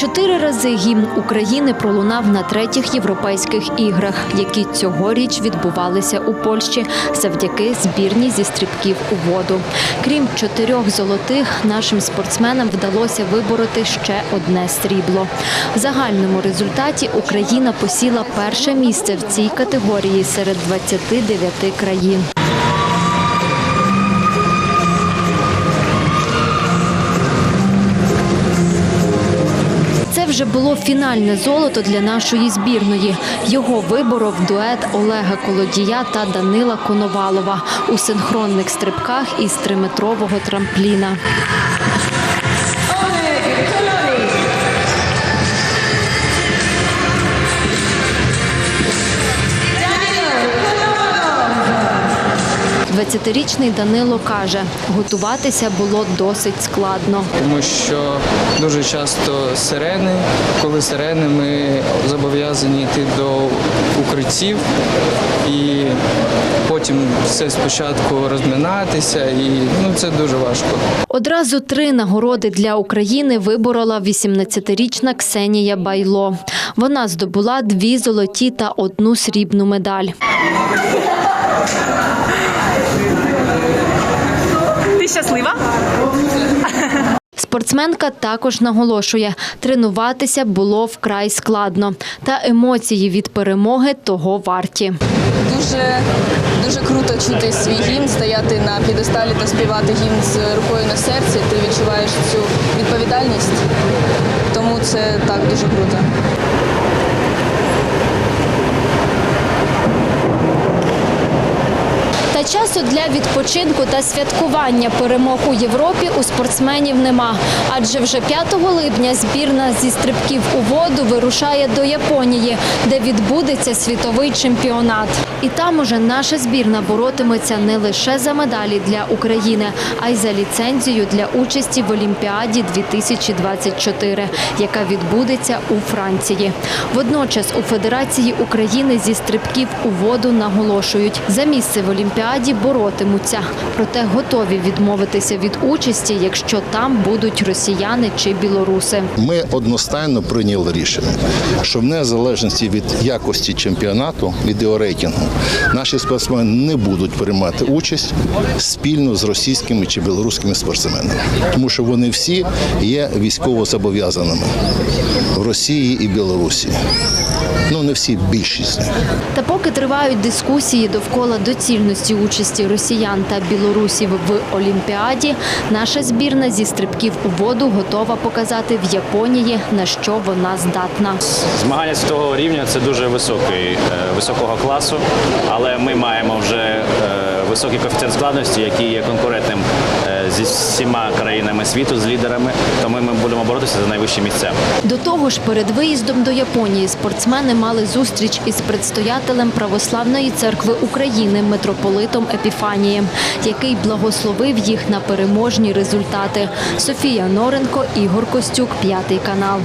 Чотири рази гімн України пролунав на третіх європейських іграх, які цьогоріч відбувалися у Польщі завдяки збірній зі стрибків у воду. Крім чотирьох золотих, нашим спортсменам вдалося вибороти ще одне срібло. В загальному результаті Україна посіла перше місце в цій категорії серед 29 країн. Вже було фінальне золото для нашої збірної. Його виборов дует Олега Колодія та Данила Коновалова у синхронних стрибках із триметрового трампліна. Двадцятирічний Данило каже, готуватися було досить складно. тому що дуже часто сирени. Коли сирени, ми зобов'язані йти до укриттів і потім все спочатку розминатися, і ну це дуже важко. Одразу три нагороди для України виборола 18-річна Ксенія Байло. Вона здобула дві золоті та одну срібну медаль. Щаслива? Спортсменка також наголошує, тренуватися було вкрай складно, та емоції від перемоги того варті. Дуже дуже круто чути свій гімн, стояти на п'єдесталі та співати гімн з рукою на серці. Ти відчуваєш цю відповідальність, тому це так дуже круто. Та часу для відпочинку та святкування перемог у Європі у спортсменів нема. Адже вже 5 липня збірна зі стрибків у воду вирушає до Японії, де відбудеться світовий чемпіонат. І там уже наша збірна боротиметься не лише за медалі для України, а й за ліцензію для участі в Олімпіаді 2024, яка відбудеться у Франції. Водночас у Федерації України зі стрибків у воду наголошують, за місце в Олімпіаді боротимуться, проте готові відмовитися від участі, якщо там будуть росіяни чи білоруси. Ми одностайно прийняли рішення, що в незалежності від якості чемпіонату, його рейтингу, наші спортсмени не будуть приймати участь спільно з російськими чи білоруськими спортсменами, тому що вони всі є військово зобов'язаними в Росії і Білорусі. Ну не всі, більшість. з них. Та поки тривають дискусії довкола доцільності участі росіян та білорусів в Олімпіаді, наша збірна зі стрибків у воду готова показати в Японії на що вона здатна. Змагання світового рівня це дуже високий, е, високого класу, але ми маємо вже е, високий коефіцієнт складності, який є конкурентним зі всіма країнами світу, з лідерами. Тому ми будемо боротися за найвищі місця. До того ж, перед виїздом до Японії спортсмени мали зустріч із предстоятелем Православної церкви України митрополитом Епіфанієм, який благословив їх на переможні результати. Софія Норенко, Ігор Костюк, п'ятий канал.